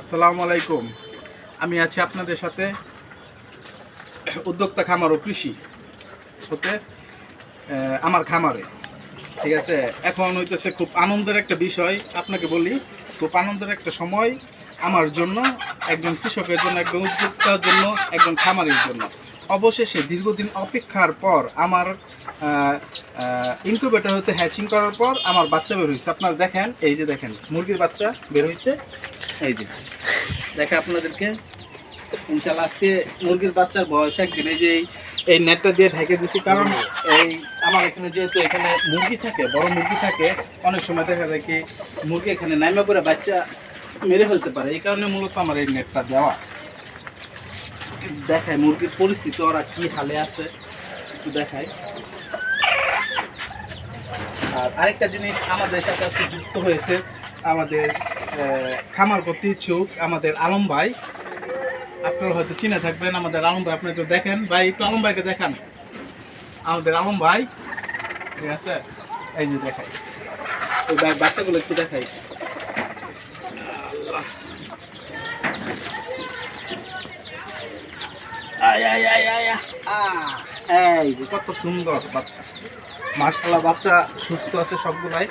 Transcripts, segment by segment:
আসসালামু আলাইকুম। আমি আছি আপনাদের সাথে উদ্যোক্তা খামার ও কৃষি হতে আমার খামারে। ঠিক আছে? এখন হইতেছে খুব আনন্দের একটা বিষয়, আপনাকে বলি, খুব আনন্দের একটা সময় আমার জন্য, একজন কৃষকের জন্য, একজন উদ্যোক্তার জন্য, একজন খামারের জন্য। অবশেষে দীর্ঘদিন অপেক্ষার পর আমার ইনকিউবেটর হতে হ্যাচিং করার পর আমার বাচ্চা বের হয়েছে। আপনারা দেখেন, এই যে দেখেন, মুরগির বাচ্চা বের হয়েছে। এই যে, দেখে আপনাদেরকে ইনশাল্লাহ আজকে মুরগির বাচ্চার বয়স একদিন, এই যে এই- এই নেটটা দিয়ে ঢেকে দিছি, কারণ এই আমার এখানে যেহেতু এখানে মুরগি থাকে, বড় মুরগি থাকে, অনেক সময় দেখা যায় কি মুরগি এখানে নাইমা করে বাচ্চা মেরে ফেলতে পারে। এই কারণে মূলত আমার এই নেটটা দেওয়া। দেখায় মুরগির পরিস্থিতি, ওরা কী হালে আছে, একটু দেখায় আর আরেকটা জিনিস আমাদের সাথে যুক্ত হয়েছে আমাদের খামার করতে ইচ্ছুক আমাদের আলম ভাই। আপনারা হয়তো চিনে থাকবেন, আমাদের আলম ভাই, আপনি একটু দেখেন। ভাই, একটু আলম ভাইকে দেখান। আমাদের আলম ভাই, ঠিক আছে? এই যে দেখাই। ভাই, বাচ্চাগুলো একটু দেখাই। আয় আয় আয় আয় আয়। এই যে কত সুন্দর বাচ্চা। মাশাআল্লাহ, বাচ্চা সুস্থ আছে সবগুলাই।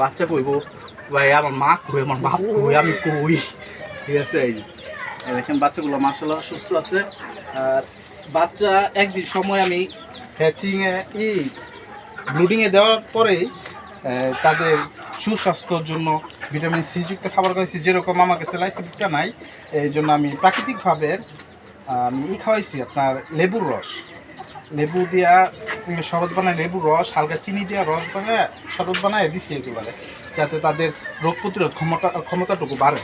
বাচ্চা কইব ভাই, আমার মা কই, আমার বাপ কই, আমি কই? ঠিক আছে, এই যে। দেখেন, বাচ্চাগুলো মার্শাল্লাহ সুস্থ আছে। আর বাচ্চা একদিন সময় আমি হ্যাচিংয়ে ই ব্লুডিংয়ে দেওয়ার পরেই তাদের সুস্বাস্থ্যর জন্য ভিটামিন সি যুক্ত খাবার খাইছি। যেরকম আমার কাছে লাইসিপিকটা নাই, এই জন্য আমি প্রাকৃতিকভাবে আমি, ই খাওয়াইছি আপনার লেবুর রস। লেবু দিয়া শরবত বানায় লেবুর রস, হালকা চিনি দিয়া রস বানায় শরবত বানায় দিছি একেবারে, যাতে তাদের রোগ প্রতিরোধ ক্ষমতা, ক্ষমতাটুকু বাড়ে।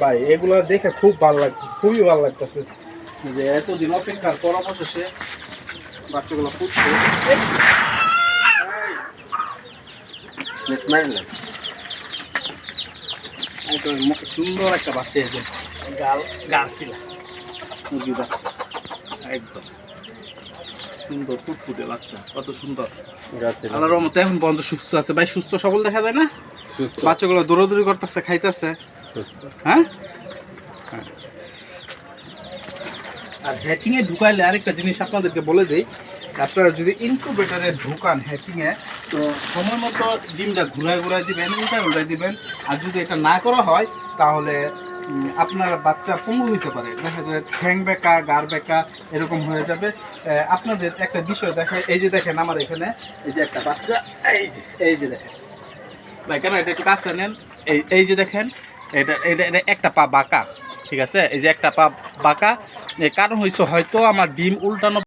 ভাই, এগুলো দেখে খুব ভালো লাগতেছে, খুবই ভালো লাগতেছে। যে এতদিন অপেক্ষার পর অবশেষে বাচ্চাগুলো ফুটছে। সুন্দর একটা বাচ্চা যে গাল বাচ্চা। একদম। সুন্দর ফুটফুটে বাচ্চা কত সুন্দর। আল্লাহর রহমতে এখন পর্যন্ত সুস্থ আছে। ভাই সুস্থ সবল দেখা যায় না? সুস্থ। বাচ্চাগুলো দৌড়াদৌড়ি করতেছে খাইতেছে। সুস্থ। হ্যাঁ? আর হ্যাচিং এ ঢুকাইলে আরেকটা জিনিস আপনাদেরকে বলে দিই, আপনারা যদি ইনকিউবেটরে ঢুকান হ্যাচিং এ তো সময় মতো ডিমটা ঘুরায় ঘুরায় দিবেন, উল্টায় উল্টায় দিবেন। আর যদি এটা না করা হয়, তাহলে আপনার বাচ্চা পঙ্গু হইতে পারে। দেখা যায় ঠ্যাং বেকা, গার বেঁকা, এরকম হয়ে যাবে। আপনাদের একটা বিষয় দেখায় এই যে দেখেন আমার এখানে, এই যে একটা বাচ্চা, এই যে এই যে দেখেন। ভাই, কেন এটা একটু কাছে নেন? এই এই যে দেখেন, এটা এটা এটা একটা পা বাঁকা। ঠিক আছে? এই যে একটা পা বাঁকা। কারণ হয়েছে হয়তো আমার ডিম উল্টানো